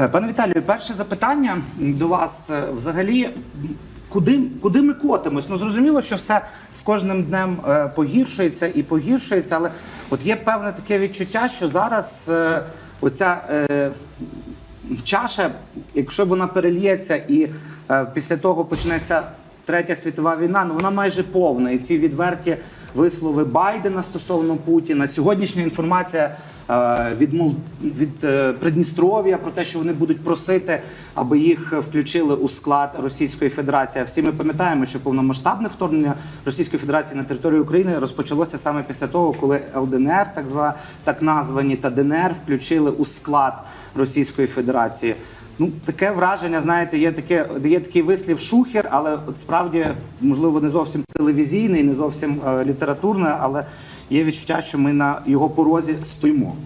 Е, Пане Віталію, перше запитання до вас е, взагалі. Куди, куди ми котимось? Ну зрозуміло, що все з кожним днем е, погіршується і погіршується, але от є певне таке відчуття, що зараз оця е, чаша, якщо вона перельється і е, після того почнеться третя світова війна, ну вона майже повна. І ці відверті вислови Байдена стосовно Путіна. Сьогоднішня інформація від, від е, Придністров'я про те, що вони будуть просити, аби їх включили у склад Російської Федерації. Всі ми пам'ятаємо, що повномасштабне вторгнення Російської Федерації на територію України розпочалося саме після того, коли ЛДНР, так зва так названі, та ДНР включили у склад Російської Федерації. Ну, таке враження, знаєте, є таке, є такий вислів шухер, але от справді, можливо, не зовсім телевізійний, не зовсім е, літературне, але є відчуття, що ми на його порозі стоїмо.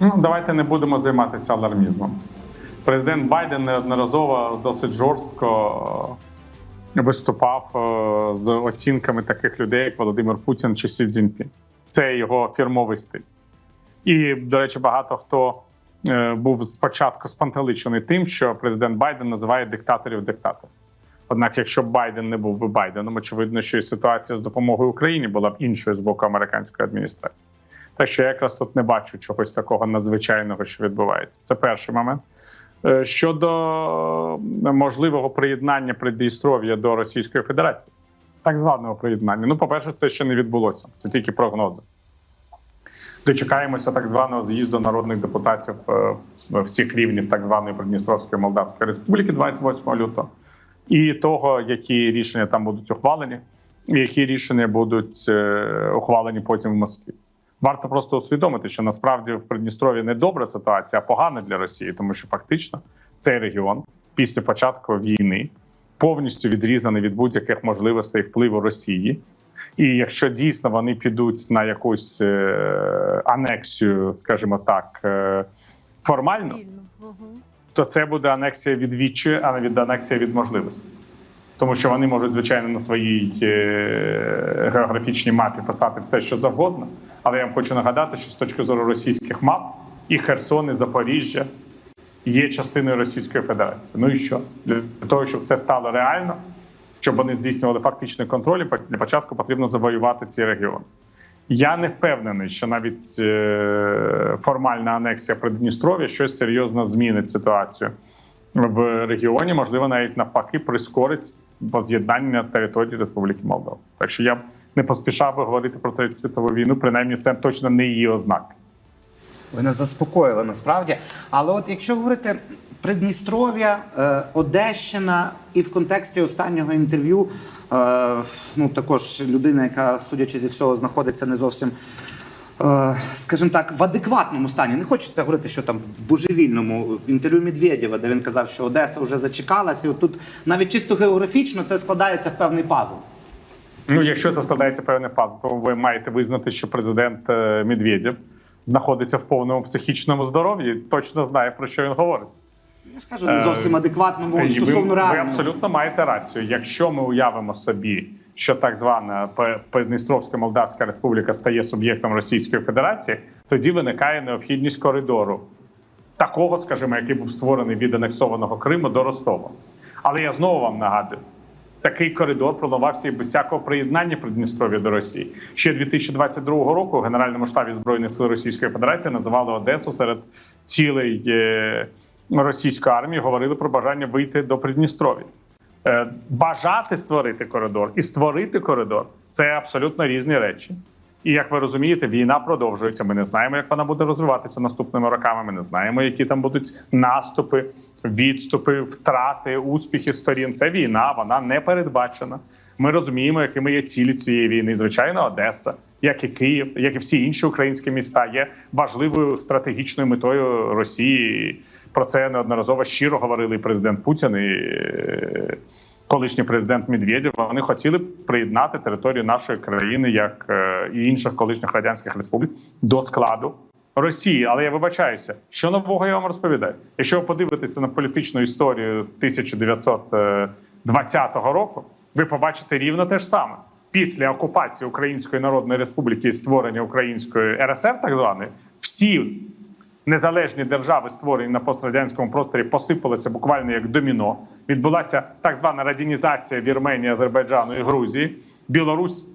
Ну, давайте не будемо займатися алармізмом. Президент Байден неодноразово досить жорстко е, виступав е, з оцінками таких людей, як Володимир Путін чи Сі Цзіньпін. Це його фірмовий стиль. І, до речі, багато хто е, був спочатку спантеличений тим, що президент Байден називає диктаторів диктаторів. Однак, якщо б Байден не був би Байденом, очевидно, що і ситуація з допомогою Україні була б іншою з боку американської адміністрації. Так що я якраз тут не бачу чогось такого надзвичайного, що відбувається. Це перший момент. Е, Щодо можливого приєднання Придністров'я до Російської Федерації, так званого приєднання. Ну, по-перше, це ще не відбулося. Це тільки прогнози. Дочекаємося так званого з'їзду народних депутатів е, всіх рівнів так званої Придністровської Молдавської Республіки 28 лютого, і того, які рішення там будуть ухвалені, і які рішення будуть е, ухвалені потім в Москві. Варто просто усвідомити, що насправді в Придністров'ї не добра ситуація, а погана для Росії, тому що фактично цей регіон після початку війни повністю відрізаний від будь-яких можливостей впливу Росії. І якщо дійсно вони підуть на якусь е, анексію, скажімо так, е, формально. То це буде анексія від відчаю, а не від анексія від можливості. Тому що вони можуть, звичайно, на своїй е, географічній мапі писати все, що завгодно. Але я вам хочу нагадати, що з точки зору російських мап і Херсон, і Запоріжжя є частиною Російської Федерації. Ну і що? Для того, щоб це стало реально, щоб вони здійснювали фактичний контроль, для початку потрібно завоювати ці регіони. Я не впевнений, що навіть е, формальна анексія Придністров'я щось серйозно змінить ситуацію в регіоні. Можливо, навіть навпаки прискорить воз'єднання території Республіки Молдова. Так що я б не поспішав би говорити про третю світову війну. Принаймні, це точно не її ознаки. Ви нас заспокоїли насправді. Але от якщо говорити Придністров'я, е, Одещина, і в контексті останнього інтерв'ю, е, ну також людина, яка, судячи зі всього, знаходиться не зовсім. е, Скажімо так, в адекватному стані. Не хочеться говорити, що там в божевільному інтерв'ю Медведєва, де він казав, що Одеса вже зачекалась, і тут навіть чисто географічно це складається в певний пазл. Ну, якщо це складається певне пазл, то ви маєте визнати, що президент Медведєв знаходиться в повному психічному здоров'ї, точно знає про що він говорить. Я ж кажу, не зовсім адекватному І ви, стосовно ви реального. абсолютно маєте рацію. Якщо ми уявимо собі, що так звана Придністровська Молдавська Республіка стає суб'єктом Російської Федерації, тоді виникає необхідність коридору, такого, скажімо, який був створений від анексованого Криму до Ростова. Але я знову вам нагадую. Такий коридор планувався і без всякого приєднання Придністров'я до Росії. Ще 2022 року в Генеральному штабі збройних сил Російської Федерації називали Одесу серед цілей е, російської армії. Говорили про бажання вийти до Придністров'я. Е, Бажати створити коридор і створити коридор це абсолютно різні речі. І як ви розумієте, війна продовжується. Ми не знаємо, як вона буде розвиватися наступними роками. Ми не знаємо, які там будуть наступи, відступи, втрати, успіхи сторін. Це війна, вона не передбачена. Ми розуміємо, якими є цілі цієї війни. Звичайно, Одеса, як і Київ, як і всі інші українські міста, є важливою стратегічною метою Росії. Про це неодноразово щиро говорили і президент Путін і е, колишній президент Медведєв. Вони хотіли приєднати територію нашої країни, як е, і інших колишніх радянських республік, до складу Росії. Але я вибачаюся, що нового я вам розповідаю. Якщо ви подивитеся на політичну історію 1920 року, ви побачите рівно те ж саме. Після окупації Української Народної Республіки і створення Української РСР, так званої, всі незалежні держави, створені на пострадянському просторі, посипалися буквально як доміно. Відбулася так звана радянізація Вірменії, Азербайджану і Грузії. Білорусь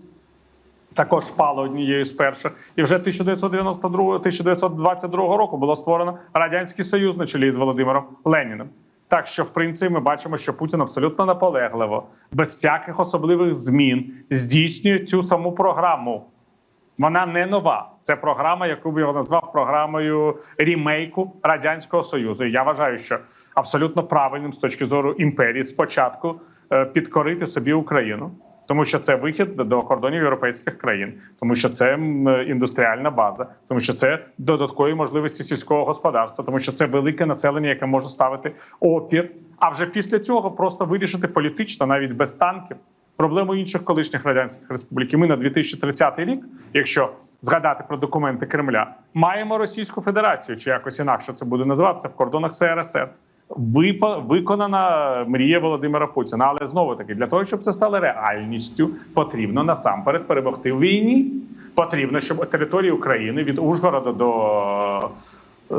також впала однією з перших. І вже 1992-1922 року було створено радянський союз на чолі з Володимиром Леніним. Так що, в принципі, ми бачимо, що Путін абсолютно наполегливо, без всяких особливих змін, здійснює цю саму програму. Вона не нова. Це програма, яку б його назвав програмою рімейку радянського союзу. Я вважаю, що абсолютно правильним з точки зору імперії спочатку е, підкорити собі Україну, тому що це вихід до кордонів європейських країн, тому що це індустріальна база, тому що це додаткові можливості сільського господарства, тому що це велике населення, яке може ставити опір. А вже після цього просто вирішити політично, навіть без танків, проблему інших колишніх радянських республік. І ми на 2030 рік, якщо згадати про документи Кремля, маємо Російську Федерацію, чи якось інакше це буде називатися в кордонах СРСР. Випа- виконана мрія Володимира Путіна. Але знову таки, для того, щоб це стало реальністю, потрібно насамперед перемогти в війні. Потрібно, щоб території України від Ужгорода до е,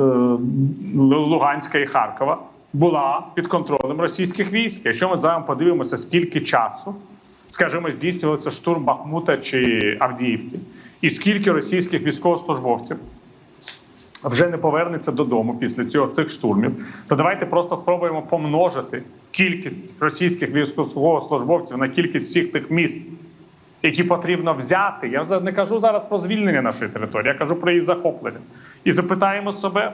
Луганська і Харкова була під контролем російських військ. Якщо ми з вами подивимося, скільки часу, скажімо, здійснювався штурм Бахмута чи Авдіївки, і скільки російських військовослужбовців вже не повернеться додому після цього цих штурмів, то давайте просто спробуємо помножити кількість російських військовослужбовців на кількість всіх тих міст, які потрібно взяти. Я не кажу зараз про звільнення нашої території, я кажу про її захоплення. І запитаємо себе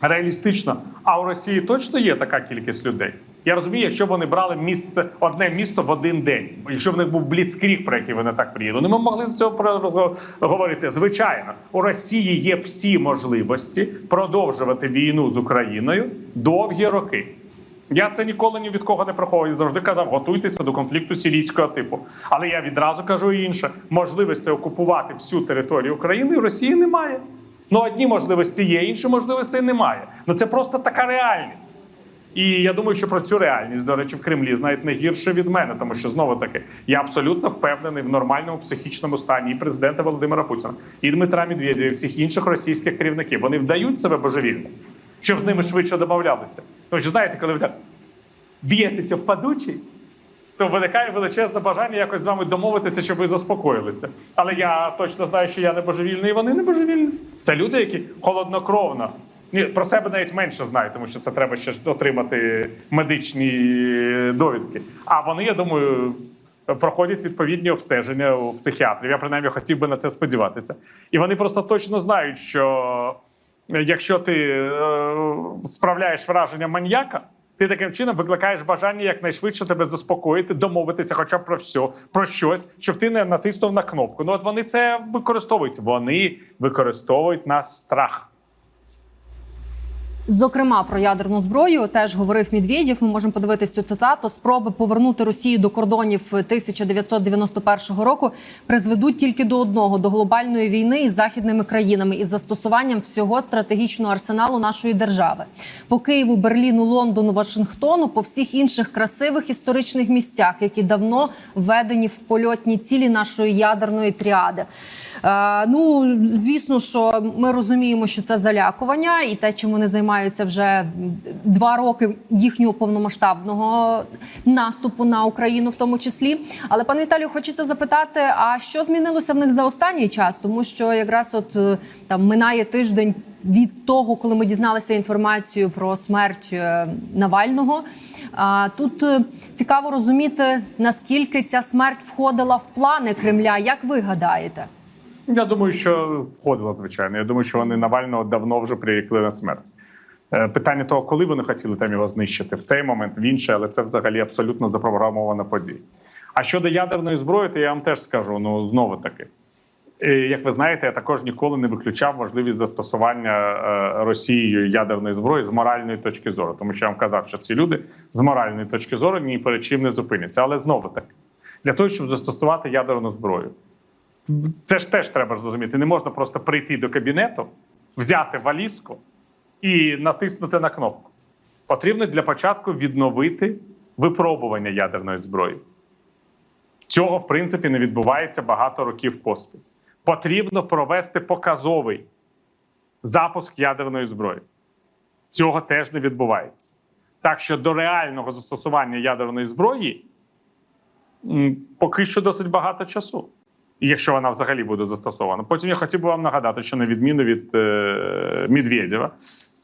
реалістично, а у Росії точно є така кількість людей? Я розумію, якщо б вони брали місце одне місто в один день, якщо в них був бліцкріг, про який вони так приїдуть, ну, ми могли з цього говорити. Звичайно, у Росії є всі можливості продовжувати війну з Україною довгі роки. Я це ніколи ні від кого не приховую. Завжди казав, готуйтеся до конфлікту сирійського типу. Але я відразу кажу інше: можливості окупувати всю територію України в Росії немає. Ну одні можливості є, інші можливостей немає. Ну це просто така реальність. І я думаю, що про цю реальність, до речі, в Кремлі знають не гірше від мене, тому що знову таки я абсолютно впевнений в нормальному психічному стані і президента Володимира Путіна, і Дмитра Медведєва, і всіх інших російських керівників. Вони вдають себе божевільно, щоб з ними швидше домовлялися. Тому що знаєте, коли ви так б'єтеся в падучий, то виникає величезне бажання якось з вами домовитися, щоб ви заспокоїлися. Але я точно знаю, що я не божевільний, і вони не божевільні. Це люди, які холоднокровно. Ні, про себе навіть менше знають, тому що це треба ще отримати медичні довідки. А вони, я думаю, проходять відповідні обстеження у психіатрів. Я принаймні хотів би на це сподіватися. І вони просто точно знають, що якщо ти е, справляєш враження маньяка, ти таким чином викликаєш бажання якнайшвидше тебе заспокоїти, домовитися, хоча б про все, про щось, щоб ти не натиснув на кнопку. Ну от вони це використовують. Вони використовують нас страх. Зокрема, про ядерну зброю теж говорив Медведєв. Ми можемо подивитися цю цитату. Спроби повернути Росію до кордонів 1991 року призведуть тільки до одного до глобальної війни із західними країнами із застосуванням всього стратегічного арсеналу нашої держави по Києву, Берліну, Лондону, Вашингтону, по всіх інших красивих історичних місцях, які давно введені в польотні цілі нашої ядерної тріади. Е, ну звісно, що ми розуміємо, що це залякування, і те, чим вони займаються вже два роки їхнього повномасштабного наступу на Україну, в тому числі. Але пане Віталію, хочеться запитати: а що змінилося в них за останній час? Тому що якраз от е, там минає тиждень. Від того, коли ми дізналися інформацію про смерть е, Навального, а тут е, цікаво розуміти наскільки ця смерть входила в плани Кремля. Як ви гадаєте? Я думаю, що входило, звичайно. Я думаю, що вони Навального давно вже прирікли на смерть. Е, Питання того, коли вони хотіли там його знищити, в цей момент в інший, але це взагалі абсолютно запрограмована подія. А щодо ядерної зброї, то я вам теж скажу: ну знову таки, Е, як ви знаєте, я також ніколи не виключав можливість застосування е, Росією ядерної зброї з моральної точки зору, тому що я вам казав, що ці люди з моральної точки зору ні перед чим не зупиняться. Але знову таки, для того, щоб застосувати ядерну зброю, це ж теж треба зрозуміти. Не можна просто прийти до кабінету, взяти валізку і натиснути на кнопку. Потрібно для початку відновити випробування ядерної зброї. Цього, в принципі, не відбувається багато років поспіль. Потрібно провести показовий запуск ядерної зброї. Цього теж не відбувається. Так що до реального застосування ядерної зброї поки що досить багато часу. Якщо вона взагалі буде застосована. Потім я хотів би вам нагадати, що на відміну від е, Медведєва,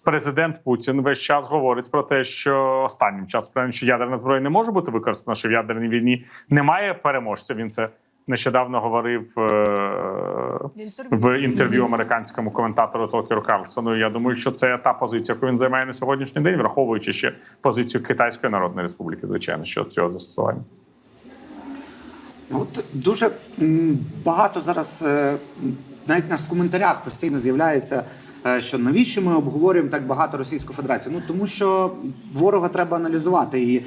президент Путін весь час говорить про те, що останнім часом про що ядерна зброя не може бути використана, що в ядерній війні немає переможця. Він це нещодавно говорив е, в інтерв'ю американському коментатору Токеру Карлсону. Я думаю, що це та позиція, яку він займає на сьогоднішній день, враховуючи ще позицію Китайської Народної Республіки, звичайно, щодо цього застосування. От дуже багато зараз, е, навіть в нас в коментарях постійно з'являється, що навіщо ми обговорюємо так багато Російську Федерацію? Ну тому що ворога треба аналізувати. І е,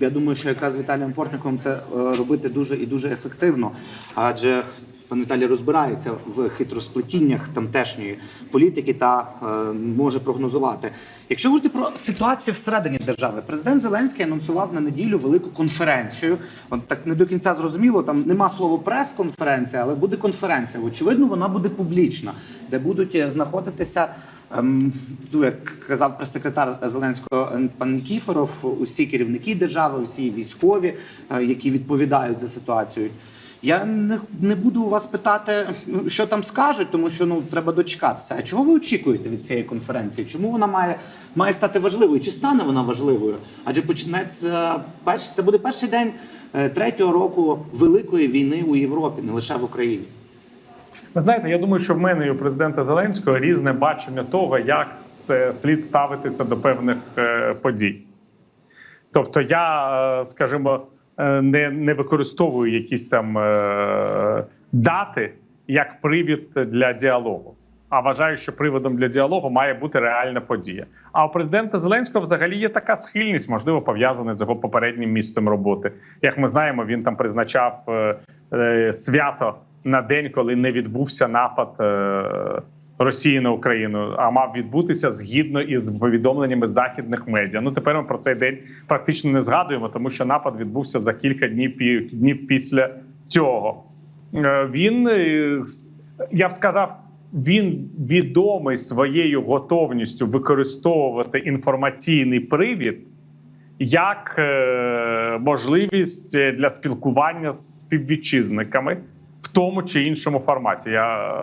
я думаю, що якраз Віталієм Портником це е, робити дуже і дуже ефективно. Адже пан Віталій розбирається в хитросплетіннях тамтешньої політики та е, може прогнозувати. Якщо говорити про ситуацію всередині держави, президент Зеленський анонсував на неділю велику конференцію. От так не до кінця зрозуміло. Там нема слова прес-конференція, але буде конференція. Очевидно, вона буде публічна, де будуть е, знаходитися. ем, Ну, як казав прес-секретар Зеленського е, пан Нікіфоров, усі керівники держави, усі військові, е, які відповідають за ситуацію. Я не, не буду у вас питати, що там скажуть, тому що ну треба дочекатися. А чого ви очікуєте від цієї конференції? Чому вона має, має стати важливою? Чи стане вона важливою? Адже почнеться перший, це буде перший день е, третього року великої війни у Європі, не лише в Україні. Ви знаєте, я думаю, що в мене і у президента Зеленського різне бачення того, як слід ставитися до певних е, подій. Тобто, я, е, скажімо, е, не, не використовую якісь там е, дати як привід для діалогу. А вважаю, що приводом для діалогу має бути реальна подія. А у президента Зеленського взагалі є така схильність, можливо, пов'язана з його попереднім місцем роботи. Як ми знаємо, він там призначав е, е, свято на день, коли не відбувся напад е, Росії на Україну, а мав відбутися згідно із повідомленнями західних медіа. Ну тепер ми про цей день практично не згадуємо, тому що напад відбувся за кілька днів днів після цього. Е, Він е, я б сказав. Він відомий своєю готовністю використовувати інформаційний привід як е, можливість для спілкування з співвітчизниками в тому чи іншому форматі. Я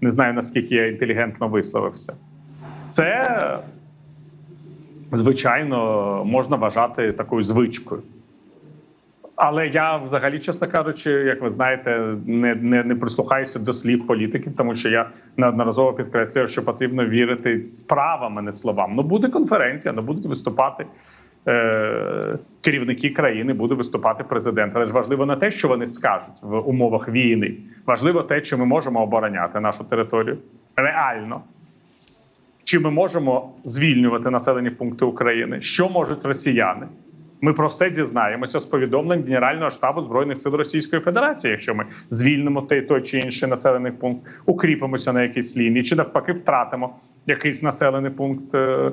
не знаю наскільки я інтелігентно висловився. Це, звичайно, можна вважати такою звичкою. Але я взагалі, чесно кажучи, як ви знаєте, не, не, не прислухаюся до слів політиків, тому що я неодноразово підкреслював, що потрібно вірити справами, не словам. Ну буде конференція, ну будуть виступати керівники країни, буде виступати президент. Але ж важливо не те, що вони скажуть в умовах війни. Важливо те, чи ми можемо обороняти нашу територію реально. Чи ми можемо звільнювати населені пункти України? Що можуть росіяни? Ми про все дізнаємося з повідомлень Генерального штабу збройних сил Російської Федерації, якщо ми звільнимо той, той чи інший населений пункт, укріпимося на якійсь лінії, чи навпаки втратимо якийсь населений пункт, е, е,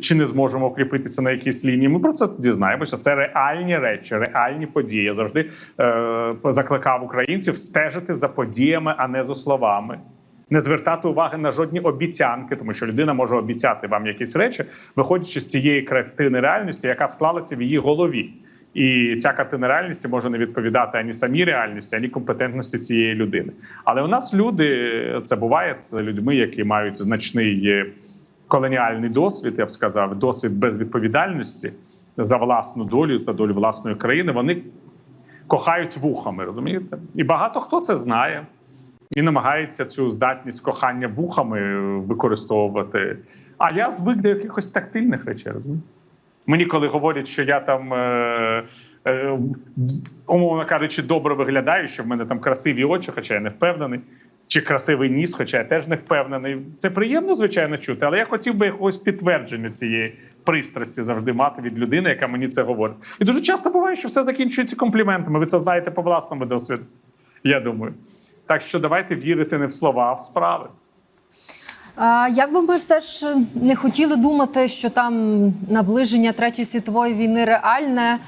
чи не зможемо укріпитися на якійсь лінії. Ми про це дізнаємося. Це реальні речі, реальні події. Я завжди е, закликав українців стежити за подіями, а не за словами не звертати уваги на жодні обіцянки, тому що людина може обіцяти вам якісь речі, виходячи з тієї картини реальності, яка склалася в її голові. І ця картина реальності може не відповідати ані самій реальності, ані компетентності цієї людини. Але у нас люди це буває з людьми, які мають значний е, колоніальний досвід, я б сказав, досвід безвідповідальності за власну долю, за долю власної країни. Вони кохають вухами, розумієте? І багато хто це знає і намагається цю здатність кохання вухами використовувати. А я звик до якихось тактильних речей. розумієте? Мені коли говорять, що я там, е, е, умовно кажучи, добре виглядаю, що в мене там красиві очі, хоча я не впевнений, чи красивий ніс, хоча я теж не впевнений. Це приємно, звичайно, чути, але я хотів би якогось підтвердження цієї пристрасті завжди мати від людини, яка мені це говорить. І дуже часто буває, що все закінчується компліментами. Ви це знаєте по власному досвіду, я думаю. Так що давайте вірити не в слова, а в справи. А як би ми все ж не хотіли думати, що там наближення третьої світової війни реальне?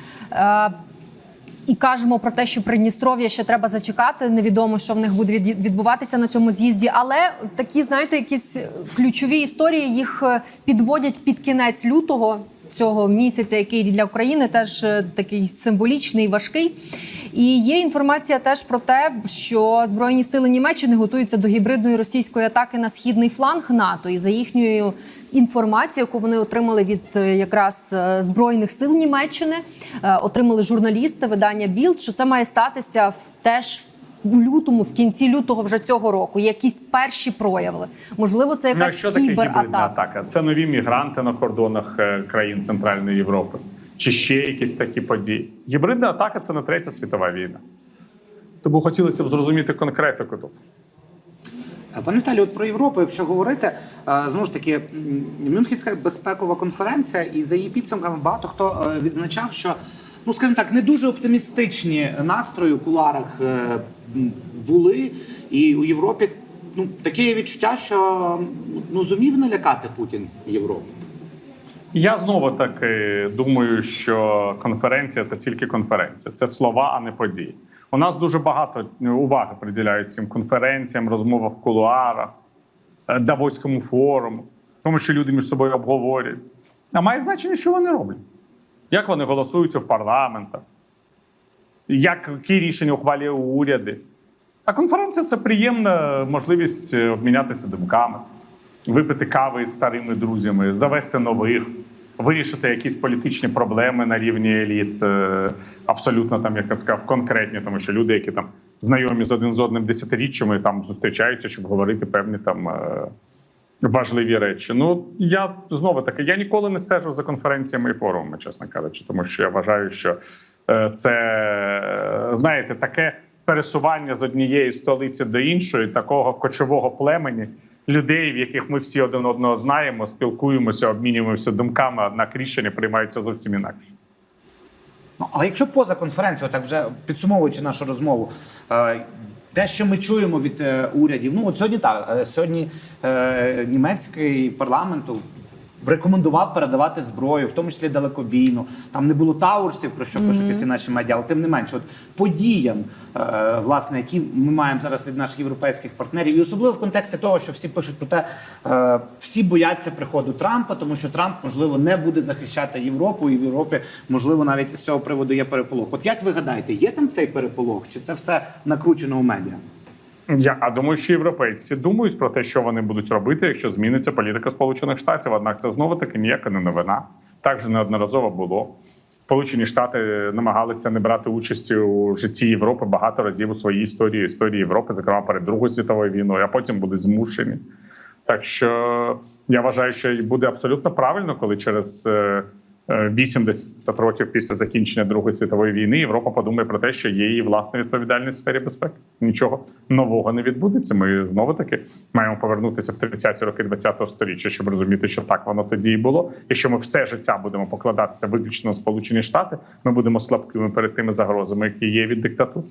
І кажемо про те, що Придністров'я ще треба зачекати. Невідомо, що в них буде від- відбуватися на цьому з'їзді. Але такі, знаєте, якісь ключові історії їх е, підводять під кінець лютого. Цього місяця, який для України теж е, такий символічний, важкий, і є інформація теж про те, що збройні сили Німеччини готуються до гібридної російської атаки на східний фланг НАТО. І за їхньою інформацією, яку вони отримали від е, якраз е, збройних сил Німеччини, отримали журналісти видання Білд, що це має статися в теж. У лютому, в кінці лютого вже цього року, якісь перші прояви. Можливо, це Ну, якась що кібератака. атака? Це нові мігранти на кордонах е, країн Центральної Європи, чи ще якісь такі події. Гібридна атака це не третя світова війна. Тому хотілося б зрозуміти конкретику тут. Пане Віталію, от про Європу, якщо говорити, знову ж таки, Мюнхенська безпекова конференція, і за її підсумками багато хто е, відзначав, що ну скажімо так, не дуже оптимістичні настрої у куларах е, були, і у Європі ну таке відчуття, що ну зумів налякати Путін Європу. Я знову таки думаю, що конференція це тільки конференція, це слова, а не події. У нас дуже багато уваги приділяють цим конференціям, розмовам в кулуарах, е, Давоському форуму, тому що люди між собою обговорюють. А має значення, що вони роблять, як вони голосуються в парламентах, як які рішення ухвалює уряди. А конференція це приємна можливість е, обмінятися думками випити кави з старими друзями, завести нових, вирішити якісь політичні проблеми на рівні еліт, е, абсолютно там, як я сказав, конкретні, тому що люди, які там знайомі з один з одним десятиріччями, там зустрічаються, щоб говорити певні там. Важливі речі. Ну я знову таки, я ніколи не стежив за конференціями і форумами, чесно кажучи, тому що я вважаю, що е, це е, знаєте таке пересування з однієї столиці до іншої, такого кочового племені людей, в яких ми всі один одного знаємо, спілкуємося, обмінюємося думками, однак рішення приймаються зовсім інакше. Ну, але якщо поза конференцією, так вже підсумовуючи нашу розмову, е, те, що ми чуємо від е, урядів, ну от сьогодні так, е, сьогодні е, німецький парламент рекомендував передавати зброю, в тому числі далекобійну. Там не було таурсів, про що пишуть всі наші медіа, але тим не менше, от подіям, е, власне, які ми маємо зараз від наших європейських партнерів, і особливо в контексті того, що всі пишуть про те, е, всі бояться приходу Трампа, тому що Трамп можливо не буде захищати Європу, і в Європі можливо навіть з цього приводу є переполох. От як ви гадаєте, є там цей переполох, чи це все накручено у медіа? Я а думаю, що європейці думають про те, що вони будуть робити, якщо зміниться політика Сполучених Штатів. Однак це знову таки ніяка не новина. Так же неодноразово було. Сполучені Штати намагалися не брати участі у житті Європи багато разів у своїй історії, історії Європи, зокрема перед Другою світовою війною, а потім будуть змушені. Так що я вважаю, що буде абсолютно правильно, коли через е, 80 років після закінчення Другої світової війни Європа подумає про те, що є її власна відповідальність в сфері безпеки. Нічого нового не відбудеться. Ми знову таки маємо повернутися в 30-ті роки 20-го століття, щоб розуміти, що так воно тоді і було. Якщо ми все життя будемо покладатися виключно на Сполучені Штати, ми будемо слабкими перед тими загрозами, які є від диктатур.